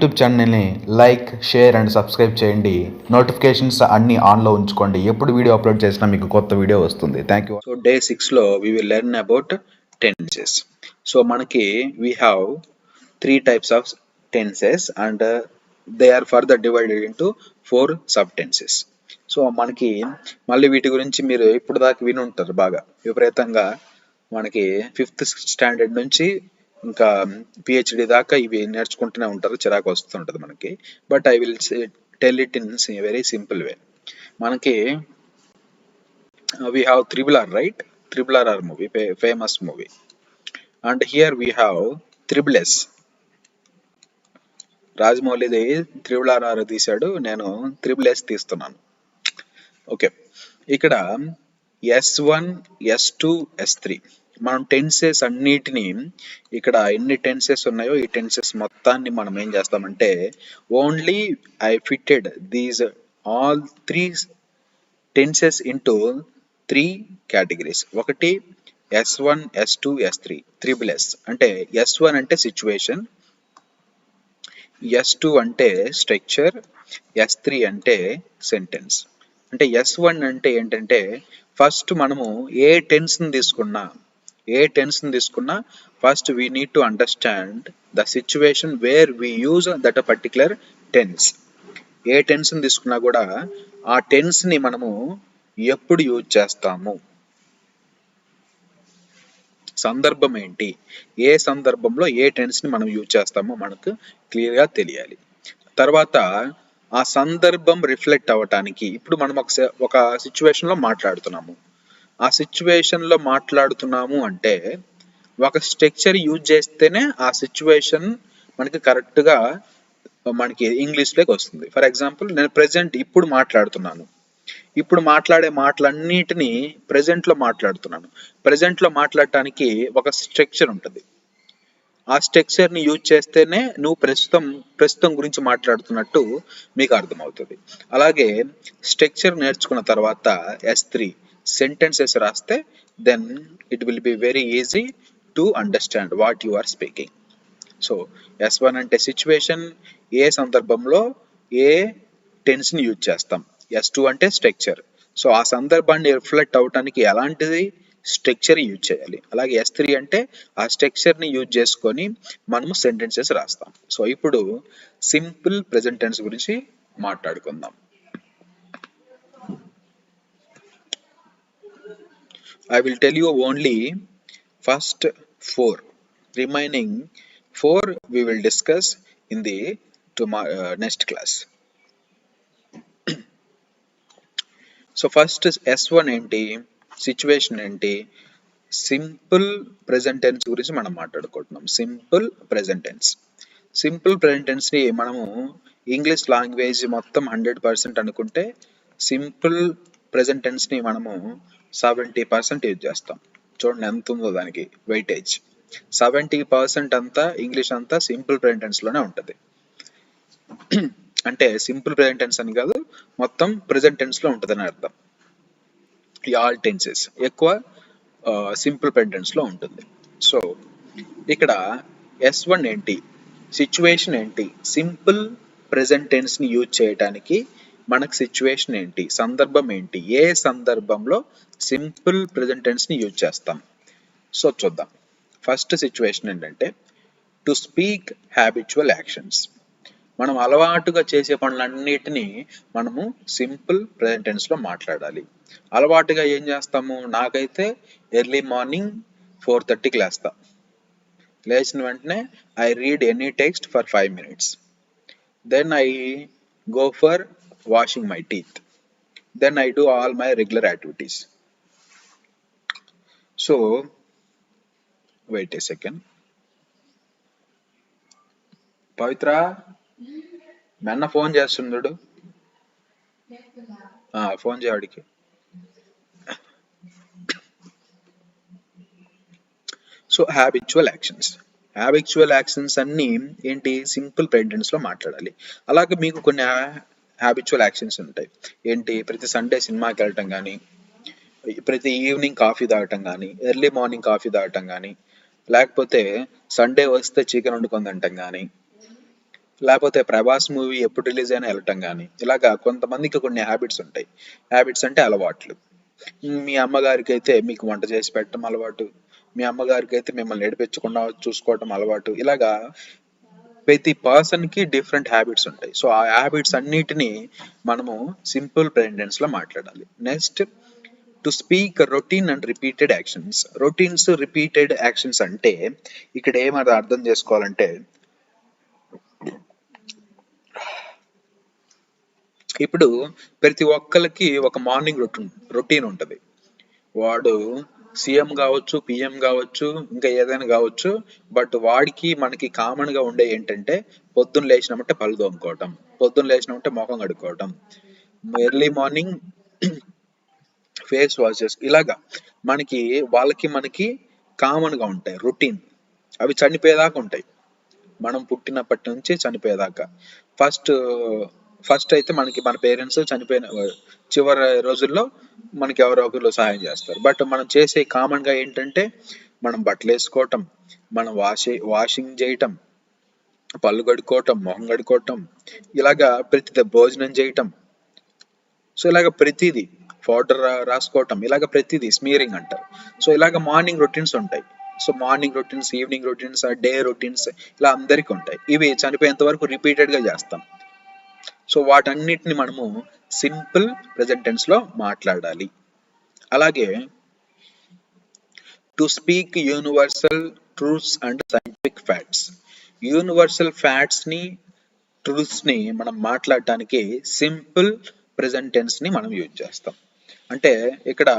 YouTube ఛానల్ని like share and subscribe చేయండి. Notifications అన్నీ ఆన్లో ఉంచుకోండి. ఎప్పుడు వీడియో అప్లోడ్ చేసినా మీకు కొత్త వీడియో వస్తుంది. థ్యాంక్ యూ సో డే సిక్స్లో we will learn about tenses so మనకి we have three types of tenses and they are further divided into four sub tenses so మనకి మళ్ళీ వీటి గురించి మీరు ఇప్పుడు దాకా విని ఉంటారు బాగా. విపరీతంగా మనకి ఫిఫ్త్ స్టాండర్డ్ నుంచి ఇంకా పిహెచ్డి దాకా ఇవి నేర్చుకుంటూనే ఉంటారు చిరాకు వస్తుంటుంది మనకి but I will tell it in very simple way మనకి we have Triple R, right? Triple R movie, movie famous movie. And here we have Triple S. రాజమౌళిది త్రిబుల్ ఆర్ ఆర్ తీశాడు నేను త్రిబుల్ ఎస్ తీస్తున్నాను okay ఇక్కడ S one S two S three మనం tenses అన్నిటిని ఇక్కడ ఎన్ని టెన్సెస్ ఉన్నాయో ఈ టెన్సెస్ మొత్తాన్ని మనం ఏం చేస్తామంటే only I fitted these all three tenses into three categories ఒకటి S one S two S three triple S అంటే ఎస్ వన్ అంటే సిచ్యువేషన్ ఎస్ టూ అంటే స్ట్రక్చర్ ఎస్ త్రీ అంటే సెంటెన్స్ అంటే ఎస్ వన్ అంటే ఏంటంటే ఫస్ట్ మనము ఏ టెన్స్ని తీసుకున్నా ఏ టెన్స్ని తీసుకున్నా first we need to understand the situation where we use that particular particular tense ఏ టెన్స్ని తీసుకున్నా కూడా ఆ టెన్స్ని మనము ఎప్పుడు యూజ్ చేస్తాము? సందర్భం ఏంటి? ఏ సందర్భంలో ఏ టెన్స్ని మనం యూజ్ చేస్తామో మనకు క్లియర్గా తెలియాలి. తర్వాత ఆ సందర్భం రిఫ్లెక్ట్ అవ్వటానికి ఇప్పుడు మనం ఒక ఒక సిచ్యువేషన్లో మాట్లాడుతున్నాము. ఆ సిచ్యువేషన్లో మాట్లాడుతున్నాము అంటే ఒక స్ట్రక్చర్ యూజ్ చేస్తేనే ఆ సిచ్యువేషన్ మనకి కరెక్ట్గా మనకి ఇంగ్లీష్లోకి వస్తుంది. ఫర్ ఎగ్జాంపుల్ నేను ప్రజెంట్ ఇప్పుడు మాట్లాడుతున్నాను. ఇప్పుడు మాట్లాడే మాటలన్నిటినీ ప్రజెంట్లో మాట్లాడుతున్నాను. ప్రజెంట్లో మాట్లాడటానికి ఒక స్ట్రక్చర్ ఉంటుంది. ఆ స్ట్రక్చర్ని యూజ్ చేస్తేనే నువ్వు ప్రస్తుతం ప్రస్తుతం గురించి మాట్లాడుతున్నట్టు మీకు అర్థమవుతుంది. అలాగే స్ట్రక్చర్ నేర్చుకున్న తర్వాత ఎస్ త్రీ సెంటెన్సెస్ రాస్తే then it will be very easy to understand what you are speaking so S one అంటే సిచ్యువేషన్ ఏ సందర్భంలో ఏ టెన్స్ని యూజ్ చేస్తాం. ఎస్ టూ అంటే స్ట్రక్చర్ సో ఆ సందర్భాన్ని రిఫ్లెక్ట్ అవటానికి ఎలాంటిది స్ట్రక్చర్ యూజ్ చేయాలి? అలాగే ఎస్ త్రీ అంటే ఆ స్ట్రక్చర్ని యూజ్ చేసుకొని మనము సెంటెన్సెస్ రాస్తాం. సో ఇప్పుడు సింపుల్ ప్రెజెంట్ టెన్స్ గురించి మాట్లాడుకుందాం. I will tell you only first four. Remaining four we will discuss in the tomorrow uh, next class. So first S one ఏంటి సిచ్యువేషన్ ఏంటి సింపుల్ ప్రెజెంట్ టెన్స్ గురించి మనం మాట్లాడుకుంటున్నాం simple present tense simple present టెన్స్ని మనము English language మొత్తం hundred percent అనుకుంటే simple present టెన్స్ని మనము సెవెంటీ పర్సెంట్ యూజ్ చేస్తాం. చూడండి ఎంత ఉందో దానికి వెయిటేజ్ సెవెంటీ పర్సెంట్ అంతా ఇంగ్లీష్ అంతా సింపుల్ ప్రెజెంట్ ఉంటుంది. అంటే సింపుల్ ప్రెజెంట్ టెన్స్ అని కాదు మొత్తం ప్రెజెంట్ టెన్స్లో ఉంటుందని అర్థం. ఈ ఆల్ టెన్సెస్ ఎక్కువ సింపుల్ ప్రెజెంట్ ఉంటుంది. సో ఇక్కడ ఎస్ వన్ ఏంటి? సిచ్యువేషన్ ఏంటి? సింపుల్ ప్రెజెంట్ టెన్స్ని యూజ్ చేయడానికి మనకు సిచ్యువేషన్ ఏంటి? సందర్భం ఏంటి? ఏ సందర్భంలో సింపుల్ ప్రెజెంట్ టెన్స్ని యూజ్ చేస్తాం? సో చూద్దాం. ఫస్ట్ సిచ్యువేషన్ ఏంటంటే టు స్పీక్ హ్యాబిచువల్ యాక్షన్స్ మనం అలవాటుగా చేసే పనులన్నిటినీ మనము సింపుల్ ప్రెజెంట్ టెన్స్లో మాట్లాడాలి. అలవాటుగా ఏం చేస్తాము? నాకైతే ఎర్లీ మార్నింగ్ ఫోర్ థర్టీకి లేస్తా. లేచిన వెంటనే I read any text for five minutes then I go for washing my teeth then I do all my regular activities so wait a second Pavitra మెన్న phone చేస్తున్నాడు phone చేయవాడికి so habitual actions habitual actions అన్ని ఏంటి? Simple ప్రెజెంటెన్స్లో మాట్లాడాలి. అలాగే మీకు కొన్ని habitual actions ఉంటాయి. ఏంటి? ప్రతి సండే సినిమాకి వెళ్ళటం కానీ ప్రతి ఈవినింగ్ కాఫీ తాగటం కానీ ఎర్లీ మార్నింగ్ కాఫీ తాగటం కానీ లేకపోతే సండే వస్తే చికెన్ వండుకొని తింటాం కానీ లేకపోతే ప్రభాస్ మూవీ ఎప్పుడు రిలీజ్ అయినా వెళ్ళటం కానీ ఇలాగా కొంతమందికి కొన్ని హ్యాబిట్స్ ఉంటాయి. హ్యాబిట్స్ అంటే అలవాట్లు. మీ అమ్మగారికి అయితే మీకు వంట చేసి పెట్టడం అలవాటు. మీ అమ్మగారికి అయితే మిమ్మల్ని నడిపించకుండా చూసుకోవటం అలవాటు. ఇలాగా ప్రతి పర్సన్కి డిఫరెంట్ హ్యాబిట్స్ ఉంటాయి. సో ఆ హ్యాబిట్స్ అన్నిటిని మనము సింపుల్ ప్రెజెంటెన్స్లో మాట్లాడాలి. Next to speak routine and repeated actions routines repeated actions అంటే ఇక్కడ ఏమది అర్థం చేసుకోవాలంటే ఇప్పుడు ప్రతి ఒక్కరికి ఒక మార్నింగ్ రొటీన్ రొటీన్ ఉంటుంది. వాడు సీఎం కావచ్చు పిఎం కావచ్చు ఇంకా ఏదైనా కావచ్చు బట్ వాడికి మనకి కామన్గా ఉండే ఏంటంటే పొద్దున్న లేచినామంటే పళ్ళు తోముకోవటం పొద్దున్న లేచినామంటే ముఖం కడుక్కోవటం ఎర్లీ మార్నింగ్ ఫేస్ వాష్ ఇలాగా మనకి వాళ్ళకి మనకి కామన్గా ఉంటాయి రొటీన్ అవి చనిపోయేదాకా ఉంటాయి. మనం పుట్టినప్పటి నుంచి చనిపోయేదాకా. ఫస్ట్ ఫస్ట్ అయితే మనకి మన పేరెంట్స్ చనిపోయిన చివరి రోజుల్లో మనకి ఎవరో ఒకరు సహాయం చేస్తారు. బట్ మనం చేసే కామన్గా ఏంటంటే మనం బట్టలు వేసుకోవటం మనం వాషి వాషింగ్ చేయటం పళ్ళు కడుక్కోవటం మొహం కడుక్కోవటం ఇలాగా ప్రతి భోజనం చేయటం. సో ఇలాగ ప్రతిదీ పౌడర్ రాసుకోవటం ఇలాగ ప్రతిదీ స్మీరింగ్ అంటారు. సో ఇలాగ మార్నింగ్ రొటీన్స్ ఉంటాయి. So morning routines evening routines day routines ఇలా అందరికీ ఉంటాయి. ఇవి చనిపోయేంత వరకు రిపీటెడ్గా చేస్తాం. సో వాటన్నిటిని మనము సింపుల్ ప్రెజెంట్ టెన్స్లో మాట్లాడాలి. అలాగే to speak universal truths and scientific facts. Universal ఫ్యాక్ట్స్ని ట్రూత్స్ని మనం మాట్లాడటానికి సింపుల్ ప్రెజెంట్ టెన్స్ని మనం యూజ్ చేస్తాం. అంటే ఇక్కడ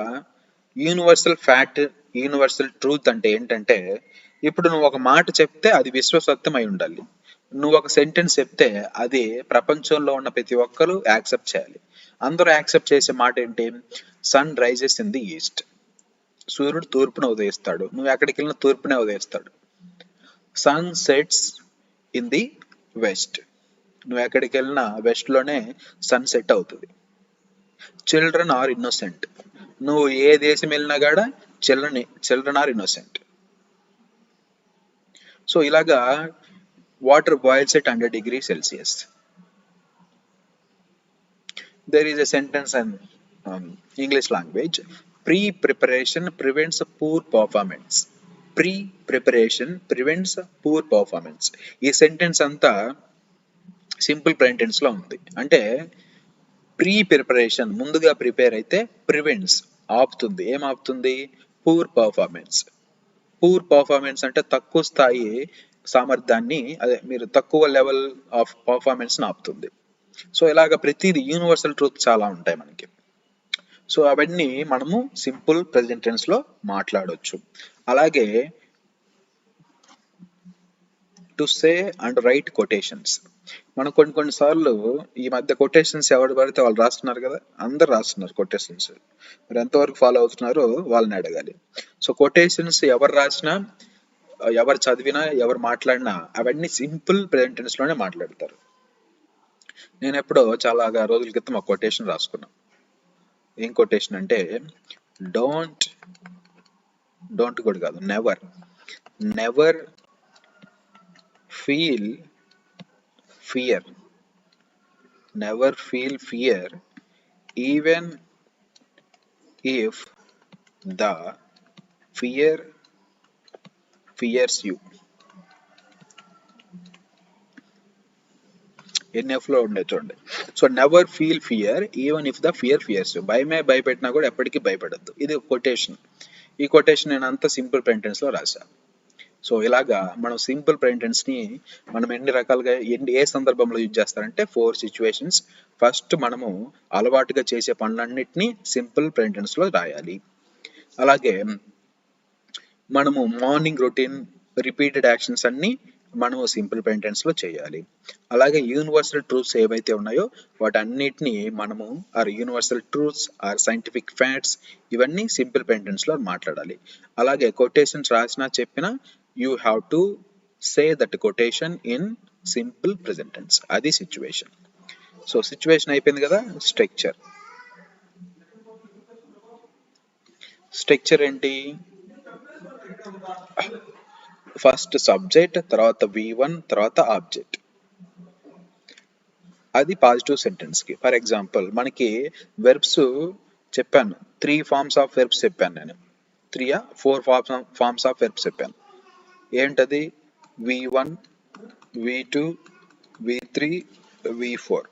యూనివర్సల్ ఫ్యాక్ట్ యూనివర్సల్ ట్రూత్ అంటే ఏంటంటే ఇప్పుడు నువ్వు ఒక మాట చెప్తే అది విశ్వసత్యం అయి ఉండాలి. నువ్వు ఒక సెంటెన్స్ చెప్తే అది ప్రపంచంలో ఉన్న ప్రతి ఒక్కరు యాక్సెప్ట్ చేయాలి. అందరూ యాక్సెప్ట్ చేసే మాట ఏంటి? Sun rises in the east సూర్యుడు తూర్పున ఉదయిస్తాడు. నువ్వు ఎక్కడికి వెళ్ళినా తూర్పునే ఉదయిస్తాడు. Sun sets in the west నువ్వు ఎక్కడికి వెళ్ళినా వెస్ట్లోనే సన్ సెట్ అవుతుంది. చిల్డ్రన్ ఆర్ ఇన్నోసెంట్ నువ్వు ఏ దేశం వెళ్ళినా కూడా children children are innocent so ఇలాగా water boils at hundred degree Celsius there is a sentence in um, English language pre preparation prevents a poor performance pre preparation prevents a poor performance ఈ sentence అంతా simple ప్రెంటెన్స్లో ఉంది అంటే pre preparation ముందుగా prepare అయితే prevents ఆపుతుంది ఏం ఆపుతుంది పూర్ పర్ఫార్మెన్స్ పూర్ పర్ఫార్మెన్స్ అంటే తక్కువ స్థాయి సామర్థ్యాన్ని అదే మీరు తక్కువ లెవెల్ ఆఫ్ పర్ఫార్మెన్స్ ఆపుతుంది సో ఇలాగ ప్రతిదీ యూనివర్సల్ ట్రూత్ చాలా ఉంటాయి మనకి. సో అవన్నీ మనము సింపుల్ ప్రెసెంట్లో మాట్లాడవచ్చు అలాగే to say and write quotations మనం కొన్ని కొన్ని సార్లు ఈ మధ్య కొటేషన్స్ ఎవరు పడితే వాళ్ళు రాస్తున్నారు కదా అందరు రాస్తున్నారు కొటేషన్స్ మరి ఎంతవరకు ఫాలో అవుతున్నారో వాళ్ళని అడగాలి. సో కొటేషన్స్ ఎవరు రాసినా ఎవరు చదివినా ఎవరు మాట్లాడినా అవన్నీ సింపుల్ ప్రెజెంటెన్స్లోనే మాట్లాడతారు. నేను ఎప్పుడో చాలా రోజుల క్రితం ఒక కొటేషన్ రాసుకున్నా. ఏం కొటేషన్ అంటే డోంట్ డోంట్ కూడా కాదు never never feel fear never feel fear even if the fear fears you. ఎన్ఎఫ్లో ఉండే చూడండి. So never feel fear even if the fear fears భయమే భయపెట్టినా కూడా ఎప్పటికీ భయపడద్దు. ఇది కొటేషన్ ఈ కొటేషన్ నేను అంత సింపుల్ ప్రెంటెన్స్లో రాశా. సో ఇలాగా మనం సింపుల్ ప్రెంటెన్స్ని మనం ఎన్ని రకాలుగా ఎన్ని ఏ సందర్భంలో యూజ్ చేస్తారంటే ఫోర్ సిచ్యువేషన్స్ ఫస్ట్ మనము అలవాటుగా చేసే పనులన్నింటినీ సింపుల్ ప్రెంటెన్స్లో రాయాలి. అలాగే మనము మార్నింగ్ రొటీన్ రిపీటెడ్ యాక్షన్స్ అన్ని మనము సింపుల్లో చేయాలి. అలాగే యూనివర్సల్ ట్రూత్స్ ఏవైతే ఉన్నాయో వాటన్నిటిని మనము are universal truths are scientific facts ఇవన్నీ సింపుల్లో మాట్లాడాలి. అలాగే కొటేషన్స్ రాసినా చెప్పినా you have to say that quotation in simple present tense అది సిచ్యువేషన్ సో సిచ్యువేషన్ అయిపోయింది కదా స్ట్రక్చర్ స్ట్రక్చర్ ఏంటి? ఫస్ట్ సబ్జెక్ట్ తర్వాత వి వన్ తర్వాత ఆబ్జెక్ట్ అది పాజిటివ్ సెంటెన్స్కి ఫర్ ఎగ్జాంపుల్ మనకి వెర్బ్స్ చెప్పాను. త్రీ ఫార్మ్స్ ఆఫ్ వెర్బ్స్ చెప్పాను నేను. Three four forms forms of verbs చెప్పాను. ఏంటది? V one V two V three V four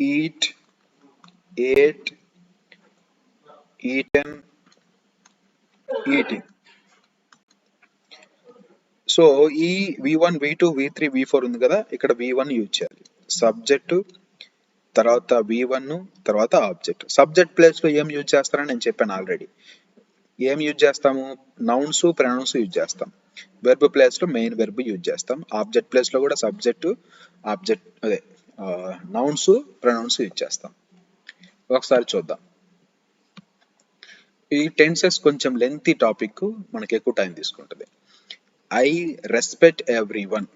eat ate eaten eating so ఈ V one V two V three V four ఉంది కదా ఇక్కడ V one use చేయాలి. Subject తర్వాత V one తర్వాత object subject ప్లేస్లో ఏం యూజ్ చేస్తారని నేను చెప్పాను ఆల్రెడీ ఏం యూజ్ చేస్తాము? నౌన్స్ ప్రనౌన్స్ యూజ్ చేస్తాం. వెర్బ్ ప్లేస్లో మెయిన్ వెర్బ్ యూజ్ చేస్తాం. ఆబ్జెక్ట్ ప్లేస్లో కూడా సబ్జెక్టు ఆబ్జెక్ట్ అదే నౌన్స్ ప్రనౌన్స్ యూజ్ చేస్తాం. ఒకసారి చూద్దాం. ఈ టెన్సెస్ కొంచెం లెంతీ టాపిక్ మనకి ఎక్కువ టైం తీసుకుంటుంది. I respect everyone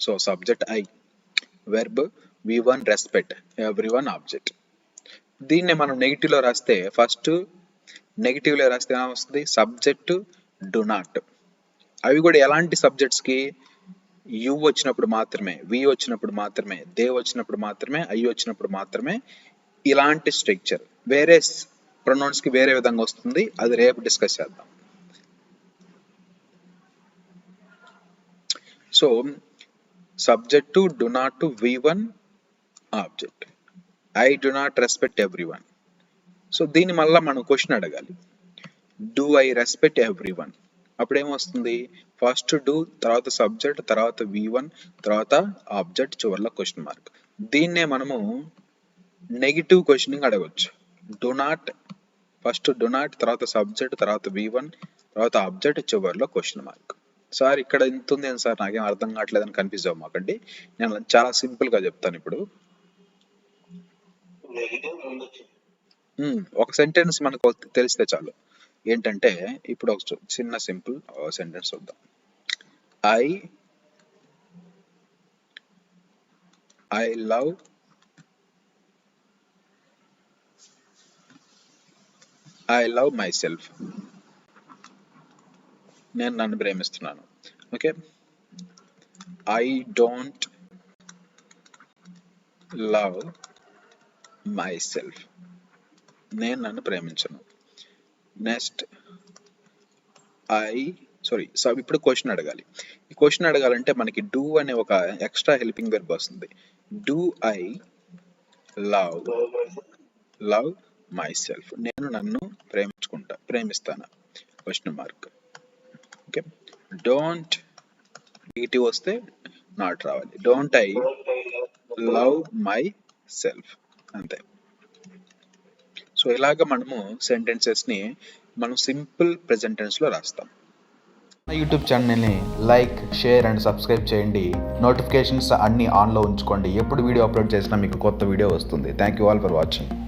so subject I verb V one respect everyone object దీన్నే మనం నెగిటివ్లో లో రాస్తే ఫస్ట్లో రాస్తే ఏమొస్తుంది సబ్జెక్ట్ డు నాట్ అవి కూడా ఎలాంటి సబ్జెక్ట్స్కి కి? యు వచ్చినప్పుడు మాత్రమే వి వచ్చినప్పుడు మాత్రమే దే వచ్చినప్పుడు మాత్రమే ఐ వచ్చినప్పుడు మాత్రమే ఇలాంటి స్ట్రక్చర్ వేరే ప్రొనౌన్స్కి వేరే విధంగా వస్తుంది. అది రేపు డిస్కస్ చేద్దాం. So subject do not V one object I do not respect everyone so దీన్ని మళ్ళీ మనం క్వశ్చన్ అడగాలి. Do I respect everyone అప్పుడు ఏమొస్తుంది ఫస్ట్ డూ తర్వాత సబ్జెక్ట్ తర్వాత వి వన్ తర్వాత ఆబ్జెక్ట్ చివరిలో క్వశ్చన్ మార్క్ దీన్నే మనము నెగిటివ్ క్వశ్చనింగ్ అడగవచ్చు do not first do not తర్వాత సబ్జెక్ట్ తర్వాత వి వన్ తర్వాత ఆబ్జెక్ట్ చివరిలో క్వశ్చన్ మార్క్ సార్ ఇక్కడ ఎంత ఉంది అని సార్ నాకేం అర్థం కావట్లేదని కన్ఫ్యూజ్ అవ్వమాకండి నేను చాలా సింపుల్గా చెప్తాను ఇప్పుడు. Hmm, ఒక సెంటెన్స్ మనకు తెలిస్తే చాలు. ఏంటంటే ఇప్పుడు ఒక చిన్న సింపుల్ సెంటెన్స్ చూద్దాం. I I love I love myself నేను నన్ను ప్రేమిస్తున్నాను. Okay I don't love myself నేను నన్ను ప్రేమించను. నెక్స్ట్ ఐ సారీ సో ఇప్పుడు క్వశ్చన్ అడగాలి. ఈ క్వశ్చన్ అడగాలంటే మనకి డూ అనే ఒక ఎక్స్ట్రా హెల్పింగ్ వెర్బ్ వస్తుంది. Do I love love myself నేను నన్ను ప్రేమించుకుంటా ప్రేమిస్తాను. Question mark okay don't negative వస్తే నాట్ రావాలి. Don't I love myself అంతే. సో ఇలాగ మనము సెంటెన్సెస్ని మనం సింపుల్ ప్రెసెంట్లో రాస్తాం. నా యూట్యూబ్ ఛానల్ని లైక్ షేర్ అండ్ సబ్స్క్రైబ్ చేయండి. నోటిఫికేషన్స్ అన్నీ ఆన్లో ఉంచుకోండి. ఎప్పుడు వీడియో అప్లోడ్ చేసినా మీకు కొత్త వీడియో వస్తుంది. Thank you all for watching